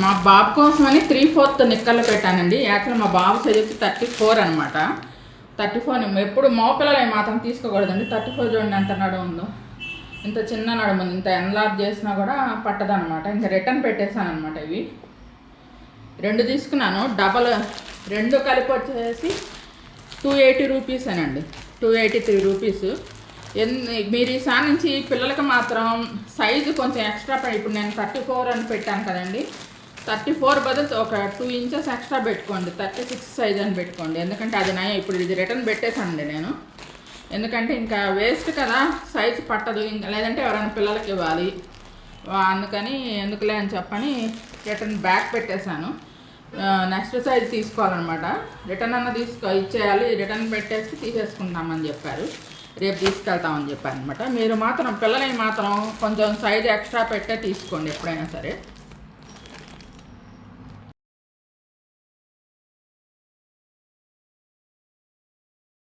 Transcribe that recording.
మా బాబు కోసమని three fourth నిక్కర్లు పెట్టానండి. యాక్చువల్ మా బాబు చదివితే థర్టీ ఫోర్ అనమాట థర్టీ ఫోర్ ఎప్పుడు మోపిల్లలు మాత్రం తీసుకోకూడదండి. థర్టీ ఫోర్ చూడండి ఎంత నడుము ఉందో. ఇంత చిన్న నడుము ఉంది. ఇంత ఎన్లార్జ్ చేసినా కూడా పట్టదనమాట ఇంకా రిటర్న్ పెట్టేశాను అనమాట ఇవి. రెండు తీసుకున్నాను. డబల్ రెండు కలిపి వచ్చేసి టూ ఎయిటీ రూపీస్ అనండి. టూ ఎయిటీ త్రీ రూపీస్ ఎన్ మీరు ఈసారి నుంచి పిల్లలకి మాత్రం సైజు కొంచెం ఎక్స్ట్రా ఇప్పుడు నేను థర్టీ ఫోర్ అని పెట్టాను కదండి. థర్టీ ఫోర్ బదులు ఒక టూ ఇంచెస్ ఎక్స్ట్రా పెట్టుకోండి థర్టీ సిక్స్ సైజ్ అని పెట్టుకోండి. ఎందుకంటే అది నయం. ఇప్పుడు ఇది రిటర్న్ పెట్టేసండి నేను. ఎందుకంటే ఇంకా వేస్ట్ కదా సైజ్ పట్టదు. ఇంకా లేదంటే ఎవరైనా పిల్లలకి ఇవ్వాలి. అందుకని ఎందుకులే అని చెప్పని రిటర్న్ బ్యాక్ పెట్టేశాను. నెక్స్ట్ సైజ్ తీసుకోవాలన్నమాట. రిటర్న్ అన్న తీసుకో ఇచ్చేయాలి. రిటర్న్ పెట్టేసి తీసేసుకుంటామని చెప్పారు. రేపు తీసుకెళ్తామని చెప్పారు అనమాట మీరు మాత్రం పిల్లలకి మాత్రం కొంచెం సైజ్ ఎక్స్ట్రా పెట్టే తీసుకోండి ఎప్పుడైనా సరే.